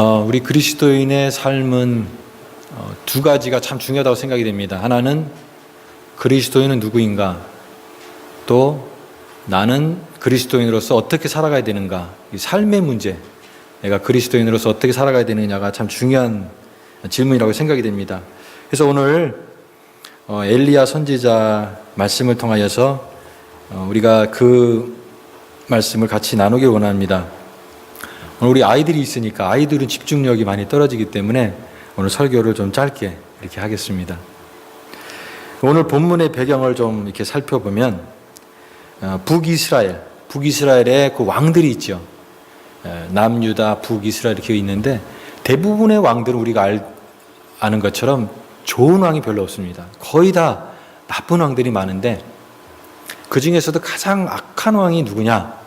어, 우리 그리스도인의 삶은 어, 두 가지가 참 중요하다고 생각이 됩니다. 하나는 그리스도인은 누구인가, 또 나는 그리스도인으로서 어떻게 살아가야 되는가, 이 삶의 문제, 내가 그리스도인으로서 어떻게 살아가야 되느냐가 참 중요한 질문이라고 생각이 됩니다. 그래서 오늘 어, 엘리야 선지자 말씀을 통하여서 어, 우리가 그 말씀을 같이 나누길 원합니다. 오늘 우리 아이들이 있으니까 아이들은 집중력이 많이 떨어지기 때문에 오늘 설교를 좀 짧게 이렇게 하겠습니다. 오늘 본문의 배경을 좀 이렇게 살펴보면 어, 북이스라엘, 북이스라엘의 그 왕들이 있죠. 에, 남유다, 북이스라엘 이렇게 있는데 대부분의 왕들은 우리가 알, 아는 것처럼 좋은 왕이 별로 없습니다. 거의 다 나쁜 왕들이 많은데 그 중에서도 가장 악한 왕이 누구냐?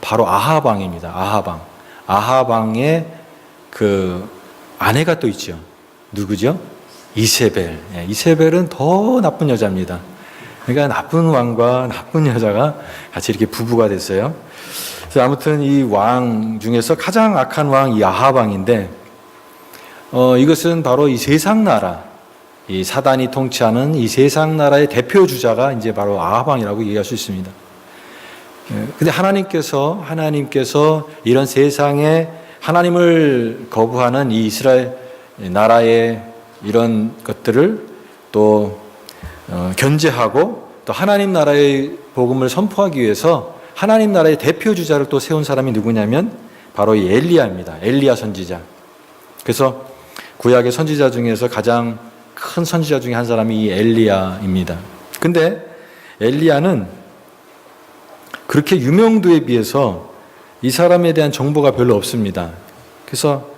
바로 아합 왕입니다. 아합 왕. 아합 왕의 그 아내가 또 있죠. 누구죠? 이세벨. 예, 이세벨은 더 나쁜 여자입니다. 그러니까 나쁜 왕과 나쁜 여자가 같이 이렇게 부부가 됐어요. 그래서 아무튼 이 왕 중에서 가장 악한 왕이 아합 왕인데 어, 이것은 바로 이 세상 나라, 이 사단이 통치하는 이 세상 나라의 대표 주자가 이제 바로 아합 왕이라고 얘기할 수 있습니다. 예, 근데 하나님께서 하나님께서 이런 세상에 하나님을 거부하는 이 이스라엘 나라의 이런 것들을 또 어, 견제하고 또 하나님 나라의 복음을 선포하기 위해서 하나님 나라의 대표 주자를 또 세운 사람이 누구냐면 바로 이 엘리야입니다. 엘리야 선지자. 그래서 구약의 선지자 중에서 가장 큰 선지자 중에 한 사람이 이 엘리야입니다. 근데 엘리야는 그렇게 유명도에 비해서 이 사람에 대한 정보가 별로 없습니다. 그래서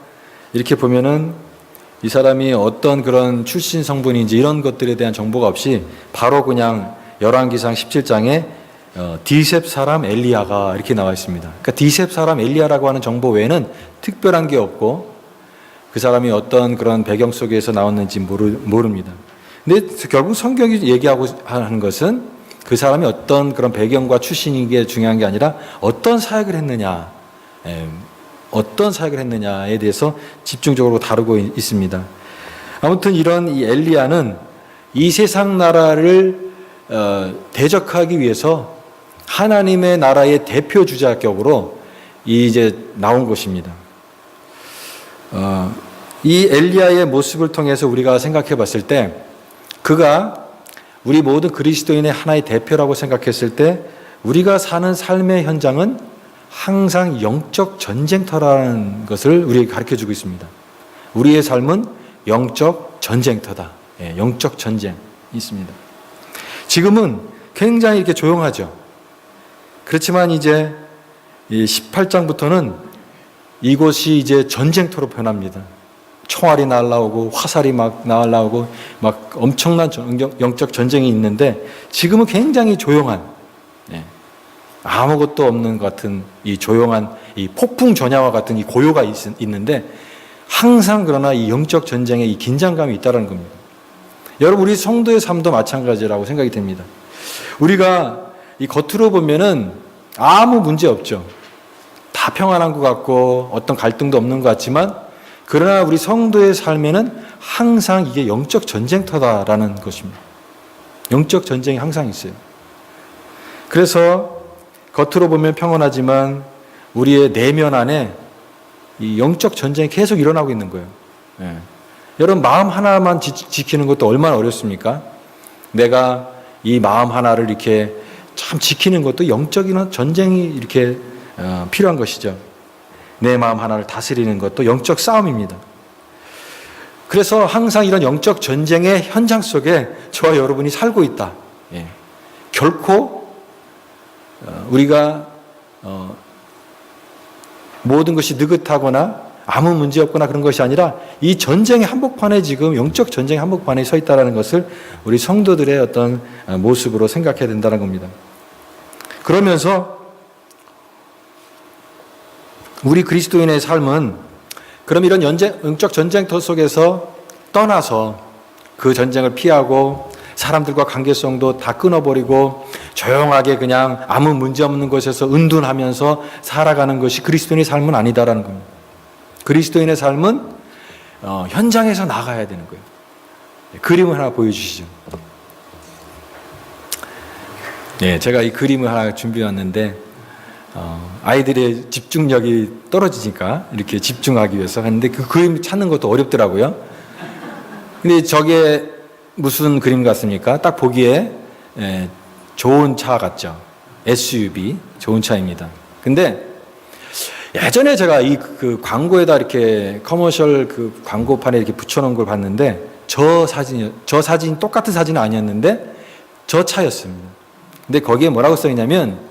이렇게 보면은 이 사람이 어떤 그런 출신 성분인지 이런 것들에 대한 정보가 없이 바로 그냥 열왕기상 17장에 어, 디셉 사람 엘리야가 이렇게 나와 있습니다. 그러니까 디셉 사람 엘리야라고 하는 정보 외에는 특별한 게 없고 그 사람이 어떤 그런 배경 속에서 나왔는지 모르, 모릅니다. 근데 결국 성경이 얘기하고 하는 것은 그 사람이 어떤 그런 배경과 출신인 게 중요한 게 아니라 어떤 사역을 했느냐, 에, 어떤 사역을 했느냐에 대해서 집중적으로 다루고 있습니다. 아무튼 이런 이 엘리야는 이 세상 나라를 어, 대적하기 위해서 하나님의 나라의 대표 주자 격으로 이제 나온 것입니다. 어, 이 엘리야의 모습을 통해서 우리가 생각해 봤을 때 그가 우리 모든 그리스도인의 하나의 대표라고 생각했을 때 우리가 사는 삶의 현장은 항상 영적 전쟁터라는 것을 우리에게 가르쳐 주고 있습니다. 우리의 삶은 영적 전쟁터다. 예, 영적 전쟁이 있습니다. 지금은 굉장히 이렇게 조용하죠. 그렇지만 이제 18장부터는 이곳이 이제 전쟁터로 변합니다. 총알이 날라오고 화살이 막 날라오고 막 엄청난 영적 전쟁이 있는데 지금은 굉장히 조용한 예, 아무것도 없는 것 같은 이 조용한 이 폭풍 전야와 같은 이 고요가 있, 있는데 항상 그러나 이 영적 전쟁에 이 긴장감이 있다는 겁니다. 여러분 우리 성도의 삶도 마찬가지라고 생각이 됩니다. 우리가 이 겉으로 보면은 아무 문제 없죠. 다 평안한 것 같고 어떤 갈등도 없는 것 같지만 그러나 우리 성도의 삶에는 항상 이게 영적 전쟁터다라는 것입니다. 영적 전쟁이 항상 있어요. 그래서 겉으로 보면 평온하지만 우리의 내면 안에 이 영적 전쟁이 계속 일어나고 있는 거예요. 예. 여러분 마음 하나만 지, 지키는 것도 얼마나 어렵습니까? 내가 이 마음 하나를 이렇게 참 지키는 것도 영적인 전쟁이 이렇게 어, 필요한 것이죠. 내 마음 하나를 다스리는 것도 영적 싸움입니다. 그래서 항상 이런 영적 전쟁의 현장 속에 저와 여러분이 살고 있다. 예. 결코 어, 우리가 어, 모든 것이 느긋하거나 아무 문제 없거나 그런 것이 아니라 이 전쟁의 한복판에 지금 영적 전쟁의 한복판에 서 있다는 것을 우리 성도들의 어떤 모습으로 생각해야 된다는 겁니다. 그러면서 우리 그리스도인의 삶은 그럼 이런 연재, 영적 전쟁터 속에서 떠나서 그 전쟁을 피하고 사람들과 관계성도 다 끊어버리고 조용하게 그냥 아무 문제 없는 곳에서 은둔하면서 살아가는 것이 그리스도인의 삶은 아니다라는 겁니다. 그리스도인의 삶은 어, 현장에서 나가야 되는 거예요. 그림을 하나 보여주시죠. 네, 제가 이 그림을 하나 준비해 왔는데 어, 아이들의 집중력이 떨어지니까 이렇게 집중하기 위해서 하는데 그 그림 찾는 것도 어렵더라고요. 근데 저게 무슨 그림 같습니까? 딱 보기에 예, 좋은 차 같죠. SUV 좋은 차입니다. 근데 예전에 제가 이 그 광고에다 이렇게 커머셜 그 광고판에 이렇게 붙여놓은 걸 봤는데 저 사진이 저 사진 똑같은 사진은 아니었는데 저 차였습니다. 근데 거기에 뭐라고 써 있냐면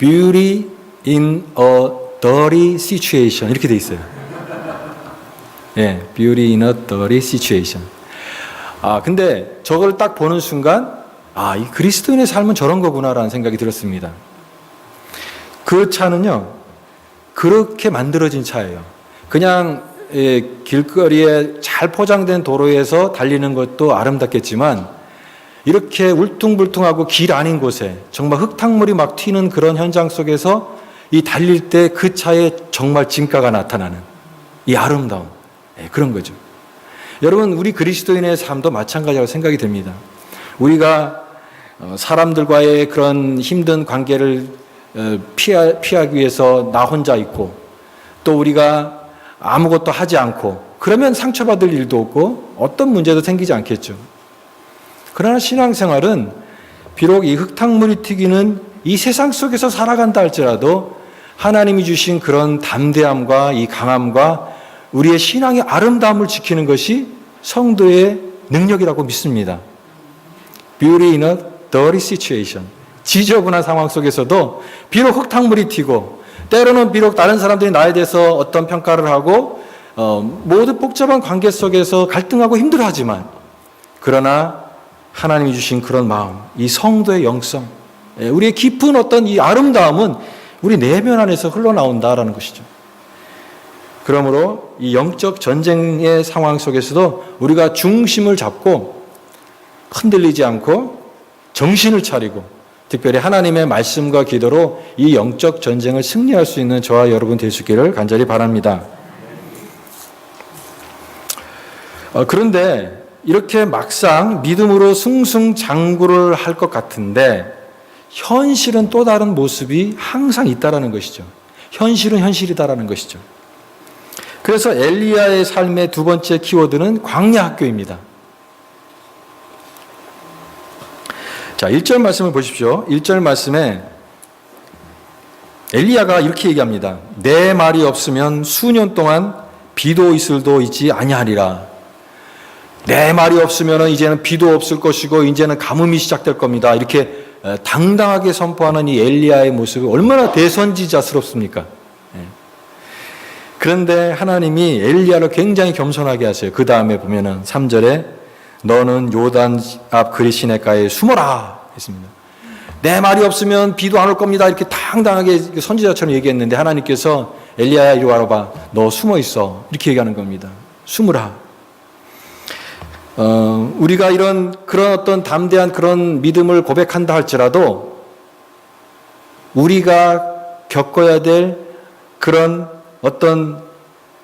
beauty in a dirty situation 이렇게 돼 있어요. 예, beauty in a dirty situation. 아, 근데 저걸 딱 보는 순간 아, 이 그리스도인의 삶은 저런 거구나라는 생각이 들었습니다. 그 차는요, 그렇게 만들어진 차예요. 그냥 예, 길거리에 잘 포장된 도로에서 달리는 것도 아름답겠지만 이렇게 울퉁불퉁하고 길 아닌 곳에 정말 흙탕물이 막 튀는 그런 현장 속에서 이 달릴 때 그 차에 정말 진가가 나타나는 이 아름다움 예, 그런 거죠. 여러분 우리 그리스도인의 삶도 마찬가지라고 생각이 됩니다. 우리가 어, 사람들과의 그런 힘든 관계를 어, 피하, 피하기 위해서 나 혼자 있고 또 우리가 아무것도 하지 않고 그러면 상처받을 일도 없고 어떤 문제도 생기지 않겠죠. 그러나 신앙생활은 비록 이 흙탕물이 튀기는 이 세상 속에서 살아간다 할지라도 하나님이 주신 그런 담대함과 이 강함과 우리의 신앙의 아름다움을 지키는 것이 성도의 능력이라고 믿습니다. Beauty in a dirty situation. 지저분한 상황 속에서도 비록 흙탕물이 튀고 때로는 비록 다른 사람들이 나에 대해서 어떤 평가를 하고 어, 모두 복잡한 관계 속에서 갈등하고 힘들어하지만 그러나 하나님이 주신 그런 마음, 이 성도의 영성, 예, 우리의 깊은 어떤 이 아름다움은 우리 내면 안에서 흘러나온다라는 것이죠. 그러므로 이 영적 전쟁의 상황 속에서도 우리가 중심을 잡고 흔들리지 않고 정신을 차리고 특별히 하나님의 말씀과 기도로 이 영적 전쟁을 승리할 수 있는 저와 여러분 있기를 간절히 바랍니다. 어, 그런데 이렇게 막상 믿음으로 승승장구를 할 것 같은데 현실은 또 다른 모습이 항상 있다라는 것이죠. 현실은 현실이다라는 것이죠. 그래서 엘리야의 삶의 두 번째 키워드는 광야 학교입니다. 자, 1절 말씀을 보십시오. 1절 말씀에 엘리야가 이렇게 얘기합니다. 내 말이 없으면 수년 동안 비도 이슬도 있지 아니하리라. 내 말이 없으면 이제는 비도 없을 것이고 이제는 가뭄이 시작될 겁니다. 이렇게 당당하게 선포하는 이 엘리야의 모습이 얼마나 대선지자스럽습니까? 예. 그런데 하나님이 엘리야를 굉장히 겸손하게 하세요. 그 다음에 보면은 3절에 너는 요단 앞 그리시네가에 숨어라 했습니다. 내 말이 없으면 비도 안 올 겁니다. 이렇게 당당하게 선지자처럼 얘기했는데 하나님께서 엘리야야 이리 와봐. 너 숨어 있어. 이렇게 얘기하는 겁니다. 숨으라. 어, 우리가 이런 그런 어떤 담대한 그런 믿음을 고백한다 할지라도 우리가 겪어야 될 그런 어떤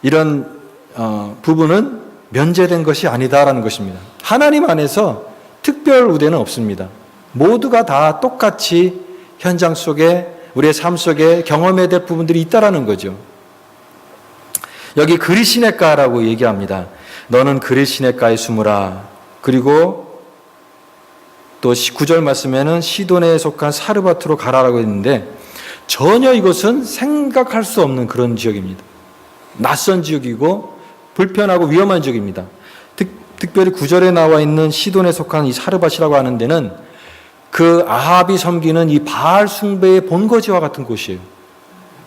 이런 어, 부분은 면제된 것이 아니다라는 것입니다. 하나님 안에서 특별 우대는 없습니다. 모두가 다 똑같이 현장 속에 우리의 삶 속에 경험해야 될 부분들이 있다라는 거죠. 여기 그리시네가라고 얘기합니다. 너는 그리시네가에 숨으라. 그리고 또 19절 말씀에는 시돈에 속한 사르바트로 가라라고 했는데 전혀 이것은 생각할 수 없는 그런 지역입니다. 낯선 지역이고 불편하고 위험한 지역입니다. 특, 특별히 9절에 나와 있는 시돈에 속한 이 사르밧이라고 하는 데는 그 아합이 섬기는 이 바알 숭배의 본거지와 같은 곳이에요.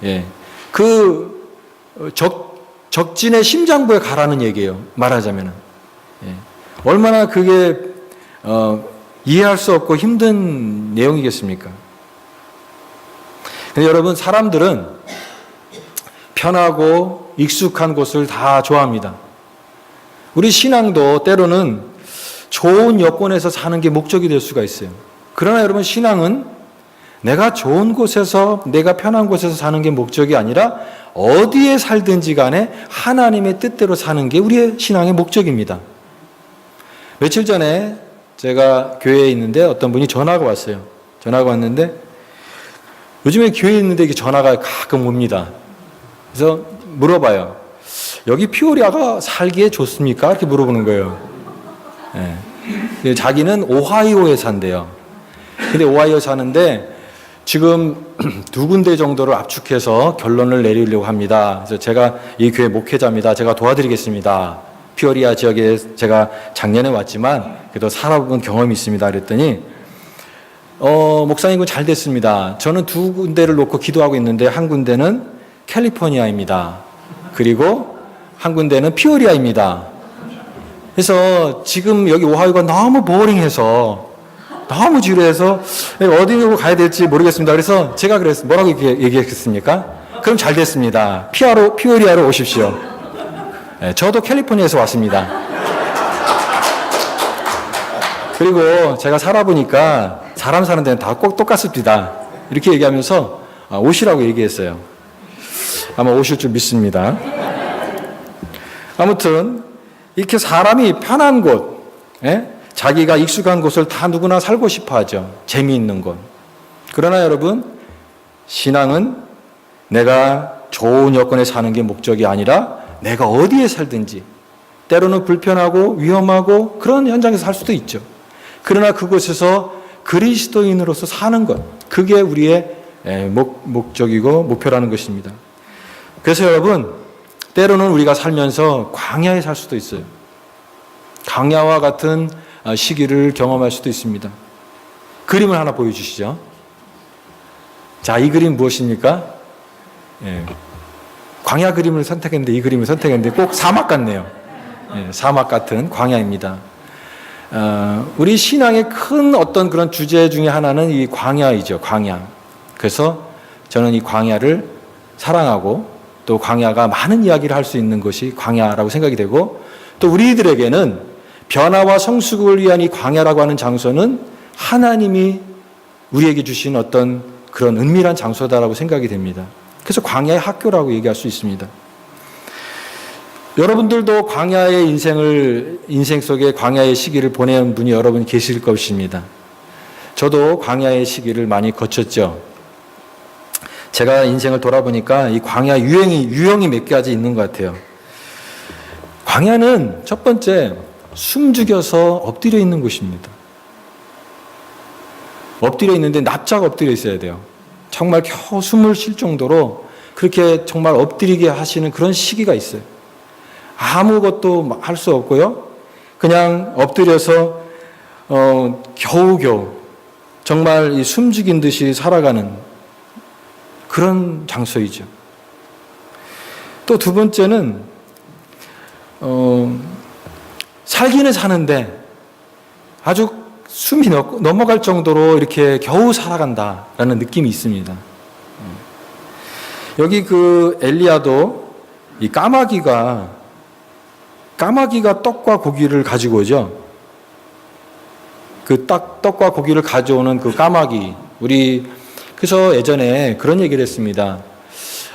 예. 그 적, 적진의 심장부에 가라는 얘기예요. 말하자면은. 예. 얼마나 그게 어, 이해할 수 없고 힘든 내용이겠습니까? 근데 여러분 사람들은 편하고 익숙한 곳을 다 좋아합니다. 우리 신앙도 때로는 좋은 여건에서 사는 게 목적이 될 수가 있어요. 그러나 여러분 신앙은 내가 좋은 곳에서 내가 편한 곳에서 사는 게 목적이 아니라 어디에 살든지 간에 하나님의 뜻대로 사는 게 우리의 신앙의 목적입니다. 며칠 전에 제가 교회에 있는데 어떤 분이 전화가 왔어요. 전화가 왔는데 요즘에 교회에 있는데 이게 전화가 가끔 옵니다. 그래서 물어봐요. 여기 피오리아가 살기에 좋습니까? 이렇게 물어보는 거예요. 예. 자기는 오하이오에 산대요. 근데 오하이오 사는데 지금 두 군데 정도를 압축해서 결론을 내리려고 합니다. 그래서 제가 이 교회 목회자입니다. 제가 도와드리겠습니다. 피오리아 지역에 제가 작년에 왔지만 그래도 살아본 경험이 있습니다. 그랬더니 어, 목사님 잘 됐습니다. 저는 두 군데를 놓고 기도하고 있는데 한 군데는 캘리포니아입니다. 그리고 한 군데는 피오리아입니다. 그래서 지금 여기 오하이오가 너무 보링해서 너무 지루해서 어디로 가야 될지 모르겠습니다. 그래서 제가 그랬 뭐라고 얘기- 얘기했습니까? 그럼 잘 됐습니다. 피아로 피오리아로 오십시오. 네, 저도 캘리포니아에서 왔습니다. 그리고 제가 살아보니까 사람 사는 데는 다 꼭 똑같습니다. 이렇게 얘기하면서 아, 오시라고 얘기했어요. 아마 오실 줄 믿습니다. 아무튼 이렇게 사람이 편한 곳, 예? 자기가 익숙한 곳을 다 누구나 살고 싶어 하죠. 재미있는 곳. 그러나 여러분, 신앙은 내가 좋은 여건에 사는 게 목적이 아니라 내가 어디에 살든지 때로는 불편하고 위험하고 그런 현장에서 살 수도 있죠. 그러나 그곳에서 그리스도인으로서 사는 것, 그게 우리의 예, 목, 목적이고 목표라는 것입니다. 그래서 여러분, 때로는 우리가 살면서 광야에 살 수도 있어요. 광야와 같은 아, 시기를 경험할 수도 있습니다. 그림을 하나 보여주시죠. 자, 이 그림 무엇입니까? 예. 광야 그림을 선택했는데 이 그림을 선택했는데 꼭 사막 같네요. 예, 사막 같은 광야입니다. 어, 우리 신앙의 큰 어떤 그런 주제 중에 하나는 이 광야이죠. 광야. 그래서 저는 이 광야를 사랑하고 또 광야가 많은 이야기를 할 수 있는 것이 광야라고 생각이 되고 또 우리들에게는 변화와 성숙을 위한 이 광야라고 하는 장소는 하나님이 우리에게 주신 어떤 그런 은밀한 장소다라고 생각이 됩니다. 그래서 광야의 학교라고 얘기할 수 있습니다. 여러분들도 광야의 인생을 인생 속에 광야의 시기를 보낸 분이 여러분 계실 것입니다. 저도 광야의 시기를 많이 거쳤죠. 제가 인생을 돌아보니까 이 광야 유행이 유형이 몇 가지 있는 것 같아요. 광야는 첫 번째 숨죽여서 엎드려 있는 곳입니다. 엎드려 있는데 납작 엎드려 있어야 돼요. 정말 겨우 숨을 쉴 정도로 그렇게 정말 엎드리게 하시는 그런 시기가 있어요. 아무것도 할 수 없고요. 그냥 엎드려서 어, 겨우겨우 정말 이 숨죽인 듯이 살아가는 그런 장소이죠. 또 두 번째는 어, 살기는 사는데 아주 숨이 넘- 넘어갈 정도로 이렇게 겨우 살아간다라는 느낌이 있습니다. 여기 그 엘리야도 이 까마귀가 까마귀가 떡과 고기를 가지고 오죠. 그딱 떡과 고기를 가져오는 그 까마귀 우리 그래서 예전에 그런 얘기를 했습니다.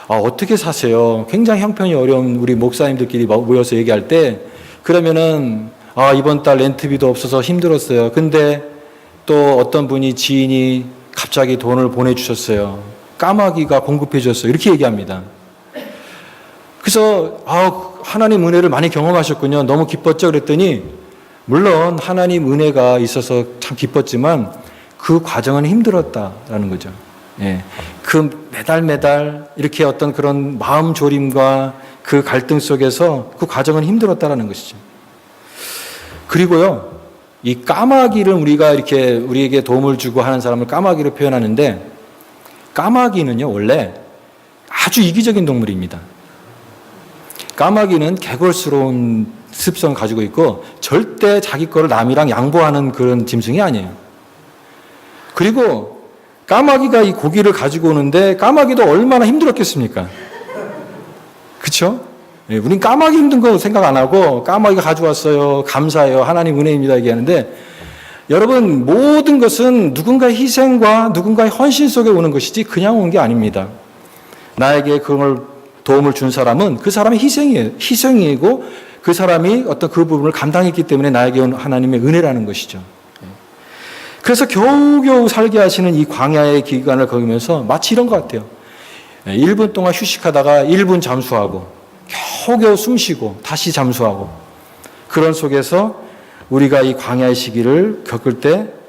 아, 어떻게 사세요? 굉장히 형편이 어려운 우리 목사님들끼리 모여서 얘기할 때 그러면은 아, 이번 달 렌트비도 없어서 힘들었어요. 근데 또 어떤 분이 지인이 갑자기 돈을 보내주셨어요. 까마귀가 공급해 줬어요. 이렇게 얘기합니다. 그래서 아, 하나님 은혜를 많이 경험하셨군요. 너무 기뻤죠. 그랬더니 물론 하나님 은혜가 있어서 참 기뻤지만 그 과정은 힘들었다라는 거죠. 예. 그 매달 매달 이렇게 어떤 그런 마음 조림과 그 갈등 속에서 그 과정은 힘들었다라는 것이죠. 그리고요, 이 까마귀를 우리가 이렇게 우리에게 도움을 주고 하는 사람을 까마귀로 표현하는데 까마귀는요, 원래 아주 이기적인 동물입니다. 까마귀는 개걸스러운 습성을 가지고 있고 절대 자기 거를 남이랑 양보하는 그런 짐승이 아니에요. 그리고 까마귀가 이 고기를 가지고 오는데 까마귀도 얼마나 힘들었겠습니까? 그쵸? 예, 우린 까마귀 힘든 거 생각 안 하고 까마귀가 가져왔어요. 감사해요. 하나님 은혜입니다. 얘기하는데 여러분, 모든 것은 누군가의 희생과 누군가의 헌신 속에 오는 것이지 그냥 온 게 아닙니다. 나에게 그걸 도움을 준 사람은 그 사람의 희생이에요. 희생이고 그 사람이 어떤 그 부분을 감당했기 때문에 나에게 온 하나님의 은혜라는 것이죠. 그래서 겨우겨우 살게 하시는 이 광야의 기간을 거기면서 마치 이런 것 같아요. 1분 동안 휴식하다가 1분 잠수하고 겨우겨우 숨 쉬고 다시 잠수하고 그런 속에서 우리가 이 광야의 시기를 겪을 때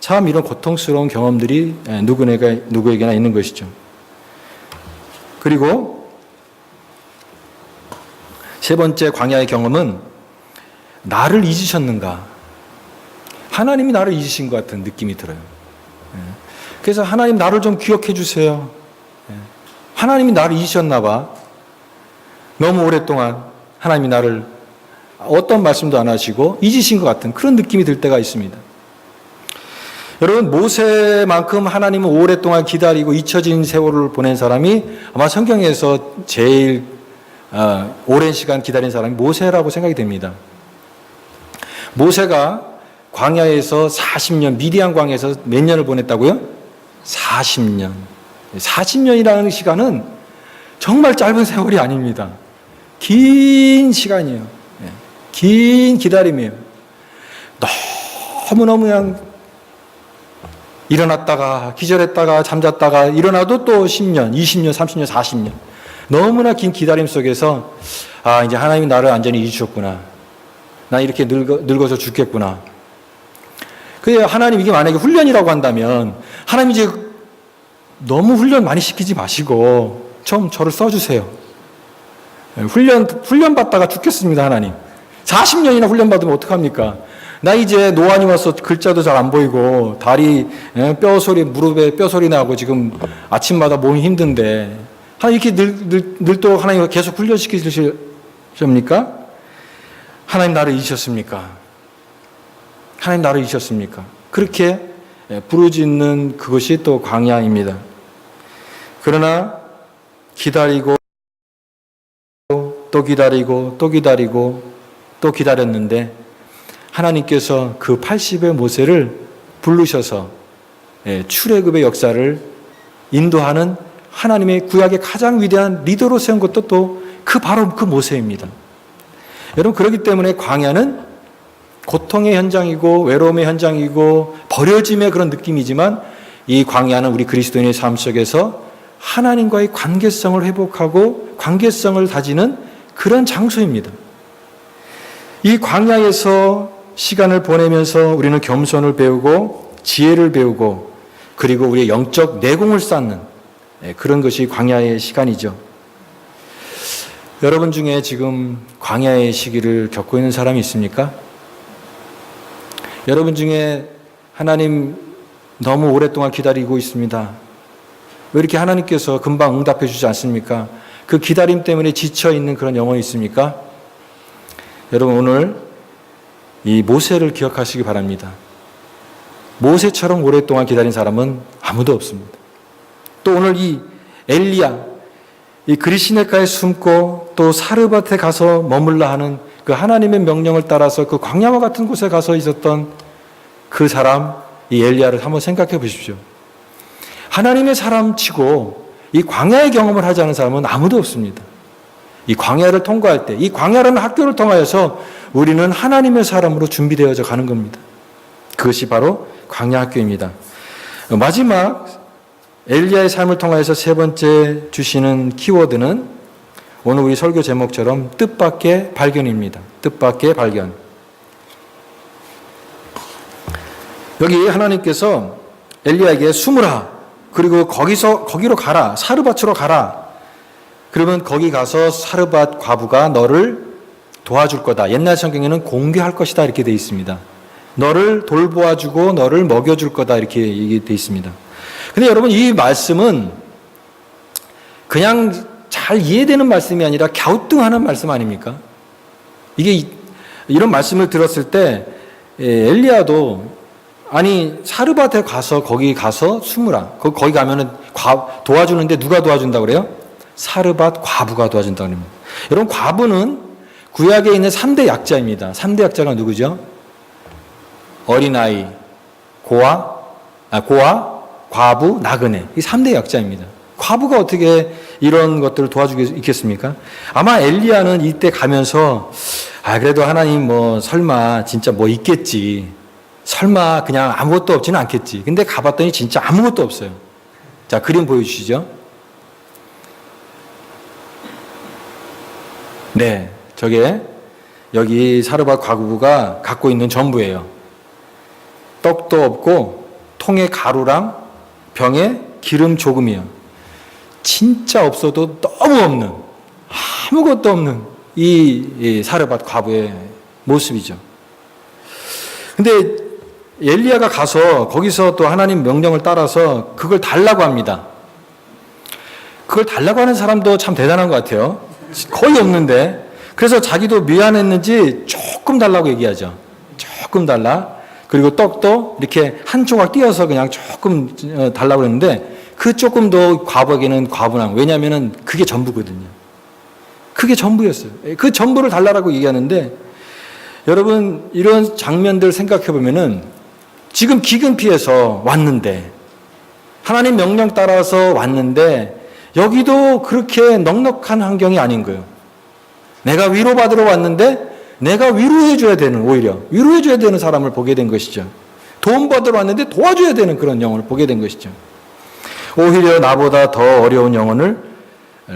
참 이런 고통스러운 경험들이 누구에게, 누구에게나 있는 것이죠. 그리고 세 번째 광야의 경험은 나를 잊으셨는가? 하나님이 나를 잊으신 것 같은 느낌이 들어요. 예. 그래서 하나님 나를 좀 기억해 주세요. 예. 하나님이 나를 잊으셨나 봐. 너무 오랫동안 하나님이 나를 어떤 말씀도 안 하시고 잊으신 것 같은 그런 느낌이 들 때가 있습니다. 여러분 모세만큼 하나님을 오랫동안 기다리고 잊혀진 세월을 보낸 사람이 아마 성경에서 제일 어, 오랜 시간 기다린 사람이 모세라고 생각이 됩니다. 모세가 광야에서 40년 미디안 광야에서 몇 년을 보냈다고요? 40년. 40년이라는 시간은 정말 짧은 세월이 아닙니다. 긴 시간이에요. 예, 긴 기다림이에요. 너무너무 그냥 일어났다가 기절했다가 잠잤다가 일어나도 또 10년, 20년, 30년, 40년. 너무나 긴 기다림 속에서 아, 이제 하나님이 나를 완전히 잊으셨구나. 나 이렇게 늙어, 늙어서 죽겠구나. 그래 하나님 이게 만약에 훈련이라고 한다면 하나님 이제 너무 훈련 많이 시키지 마시고 좀 저를 써주세요. 훈련 훈련 받다가 죽겠습니다 하나님. 40년이나 훈련 받으면 어떡합니까? 나 이제 노안이 와서 글자도 잘 안 보이고 다리 예, 뼈 소리 무릎에 뼈 소리 나고 지금 아침마다 몸이 힘든데 하나님 이렇게 늘, 늘, 늘도록 하나님 계속 훈련시키십니까? 하나님 나를 잊으셨습니까? 하나님 나를 잊으셨습니까? 그렇게 예, 부르짖는 그것이 또 광야입니다. 그러나 기다리고 또 기다리고 또 기다리고 또 기다렸는데 하나님께서 그 80의 모세를 부르셔서 예, 출애굽의 역사를 인도하는 하나님의 구약의 가장 위대한 리더로 세운 것도 또 그 바로 그 모세입니다. 여러분 그렇기 때문에 광야는 고통의 현장이고 외로움의 현장이고 버려짐의 그런 느낌이지만 이 광야는 우리 그리스도인의 삶 속에서 하나님과의 관계성을 회복하고 관계성을 다지는 그런 장소입니다. 이 광야에서 시간을 보내면서 우리는 겸손을 배우고 지혜를 배우고 그리고 우리의 영적 내공을 쌓는 예, 그런 것이 광야의 시간이죠. 여러분 중에 지금 광야의 시기를 겪고 있는 사람이 있습니까? 여러분 중에 하나님 너무 오랫동안 기다리고 있습니다. 왜 이렇게 하나님께서 금방 응답해 주지 않습니까? 그 기다림 때문에 지쳐 있는 그런 영혼이 있습니까? 여러분 오늘 이 모세를 기억하시기 바랍니다. 모세처럼 오랫동안 기다린 사람은 아무도 없습니다. 또 오늘 이 엘리야, 이 그리시네가에 숨고 또 사르밧에 가서 머물라 하는 그 하나님의 명령을 따라서 그 광야와 같은 곳에 가서 있었던 그 사람, 이 엘리야를 한번 생각해 보십시오. 하나님의 사람 치고 이 광야의 경험을 하지 않은 사람은 아무도 없습니다. 이 광야를 통과할 때, 이 광야라는 학교를 통하여서 우리는 하나님의 사람으로 준비되어져 가는 겁니다. 그것이 바로 광야 학교입니다. 마지막 엘리야의 삶을 통하여서 세 번째 주시는 키워드는 오늘 우리 설교 제목처럼 뜻밖의 발견입니다. 뜻밖의 발견. 여기 하나님께서 엘리야에게 숨으라. 그리고 거기서 거기로 가라. 사르밧으로 가라. 그러면 거기 가서 사르밧 과부가 너를 도와줄 거다. 옛날 성경에는 공개할 것이다 이렇게 돼 있습니다. 너를 돌보아 주고 너를 먹여 줄 거다 이렇게 얘기돼 있습니다. 근데 여러분 이 말씀은 그냥 잘 이해되는 말씀이 아니라 갸우뚱하는 말씀 아닙니까? 이게 이런 말씀을 들었을 때 예, 엘리야도 아니 사르밧에 가서 거기 가서 숨으라. 거기 가면은 도와주는데 누가 도와준다 그래요? 사르밧 과부가 도와준다 그럽니다. 여러분 과부는 구약에 있는 3대 약자입니다. 3대 약자가 누구죠? 어린아이, 고아, 아, 고아, 과부, 나그네. 이 3대 약자입니다. 과부가 어떻게 이런 것들을 도와주겠습니까? 아마 엘리야는 이때 가면서 아, 그래도 하나님 뭐 설마 진짜 뭐 있겠지. 설마 그냥 아무것도 없지는 않겠지. 근데 가봤더니 진짜 아무것도 없어요. 자, 그림 보여주시죠. 네, 저게 여기 사르밧 과부가 갖고 있는 전부예요. 떡도 없고 통에 가루랑 병에 기름 조금이요. 진짜 없어도 너무 없는 아무것도 없는 이, 이 사르밧 과부의 모습이죠. 근데 엘리야가 가서 거기서 또 하나님 명령을 따라서 그걸 달라고 합니다. 그걸 달라고 하는 사람도 참 대단한 것 같아요. 거의 없는데. 그래서 자기도 미안했는지 조금 달라고 얘기하죠. 조금 달라. 그리고 떡도 이렇게 한 조각 띄어서 그냥 조금 어, 달라고 했는데 그 조금도 과부에게는 과분한 왜냐하면 그게 전부거든요. 그게 전부였어요. 그 전부를 달라고 얘기하는데 여러분 이런 장면들 생각해 보면은 지금 기근 피해서 왔는데 하나님 명령 따라서 왔는데 여기도 그렇게 넉넉한 환경이 아닌 거예요. 내가 위로받으러 왔는데 내가 위로해 줘야 되는 오히려 위로해 줘야 되는 사람을 보게 된 것이죠. 도움 받으러 왔는데 도와줘야 되는 그런 영혼을 보게 된 것이죠. 오히려 나보다 더 어려운 영혼을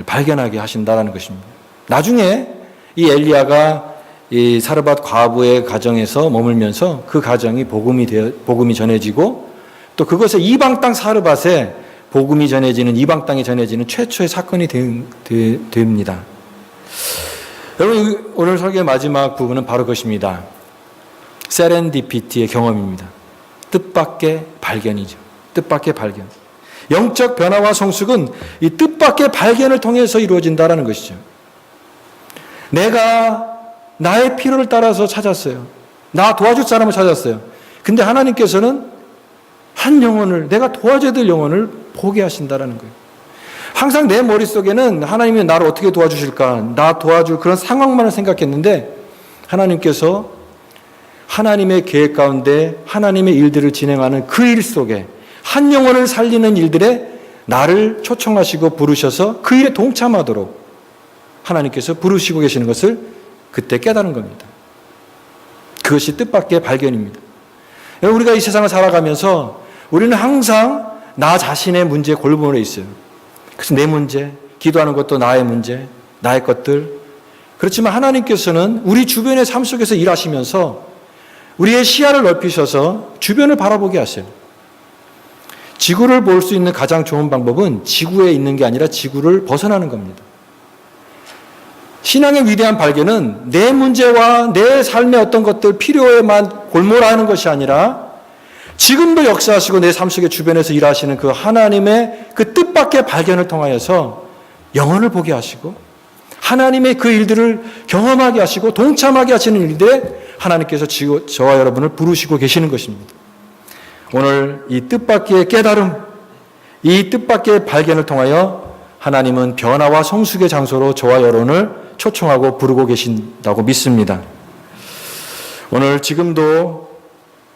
발견하게 하신다라는 것입니다. 나중에 이 엘리야가 이 사르밧 과부의 가정에서 머물면서 그 가정이 복음이 되어 복음이 전해지고 또 그것에 이방 땅 사르밧에 복음이 전해지는 이방 땅에 전해지는 최초의 사건이 되, 되, 됩니다. 여러분 오늘 설교의 마지막 부분은 바로 그것입니다. 세렌디피티의 경험입니다. 뜻밖의 발견이죠. 뜻밖의 발견. 영적 변화와 성숙은 이 뜻밖의 발견을 통해서 이루어진다라는 것이죠. 내가 나의 필요를 따라서 찾았어요. 나 도와줄 사람을 찾았어요. 근데 하나님께서는 한 영혼을 내가 도와줘야 될 영혼을 보게 하신다라는 거예요. 항상 내 머릿속에는 하나님이 나를 어떻게 도와주실까? 나 도와줄 그런 상황만을 생각했는데 하나님께서 하나님의 계획 가운데 하나님의 일들을 진행하는 그 일 속에 한 영혼을 살리는 일들에 나를 초청하시고 부르셔서 그 일에 동참하도록 하나님께서 부르시고 계시는 것을 그때 깨달은 겁니다. 그것이 뜻밖의 발견입니다. 우리가 이 세상을 살아가면서 우리는 항상 나 자신의 문제에 골몰해 있어요. 그래서 내 문제, 기도하는 것도 나의 문제, 나의 것들. 그렇지만 하나님께서는 우리 주변의 삶 속에서 일하시면서 우리의 시야를 넓히셔서 주변을 바라보게 하세요. 지구를 볼 수 있는 가장 좋은 방법은 지구에 있는 게 아니라 지구를 벗어나는 겁니다. 신앙의 위대한 발견은 내 문제와 내 삶의 어떤 것들 필요에만 골몰하는 것이 아니라 지금도 역사하시고 내 삶 속의 주변에서 일하시는 그 하나님의 그 뜻밖의 발견을 통하여서 영혼을 보게 하시고 하나님의 그 일들을 경험하게 하시고 동참하게 하시는 일들에 하나님께서 저와 여러분을 부르시고 계시는 것입니다. 오늘 이 뜻밖의 깨달음, 이 뜻밖의 발견을 통하여 하나님은 변화와 성숙의 장소로 저와 여러분을 초청하고 부르고 계신다고 믿습니다. 오늘 지금도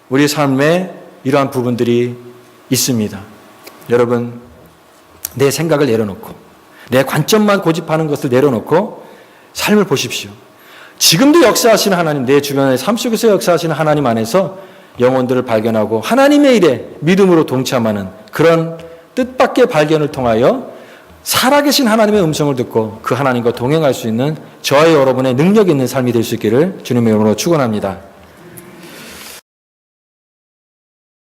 우리 삶에 이러한 부분들이 있습니다. 여러분, 내 생각을 내려놓고, 내 관점만 고집하는 것을 내려놓고 삶을 보십시오. 지금도 역사하시는 하나님, 내 주변의 삶 속에서 역사하시는 하나님 안에서 영혼들을 발견하고 하나님의 일에 믿음으로 동참하는 그런 뜻밖의 발견을 통하여 살아계신 하나님의 음성을 듣고 그 하나님과 동행할 수 있는 저와 여러분의 능력 있는 삶이 될 수 있기를 주님의 이름으로 축원합니다.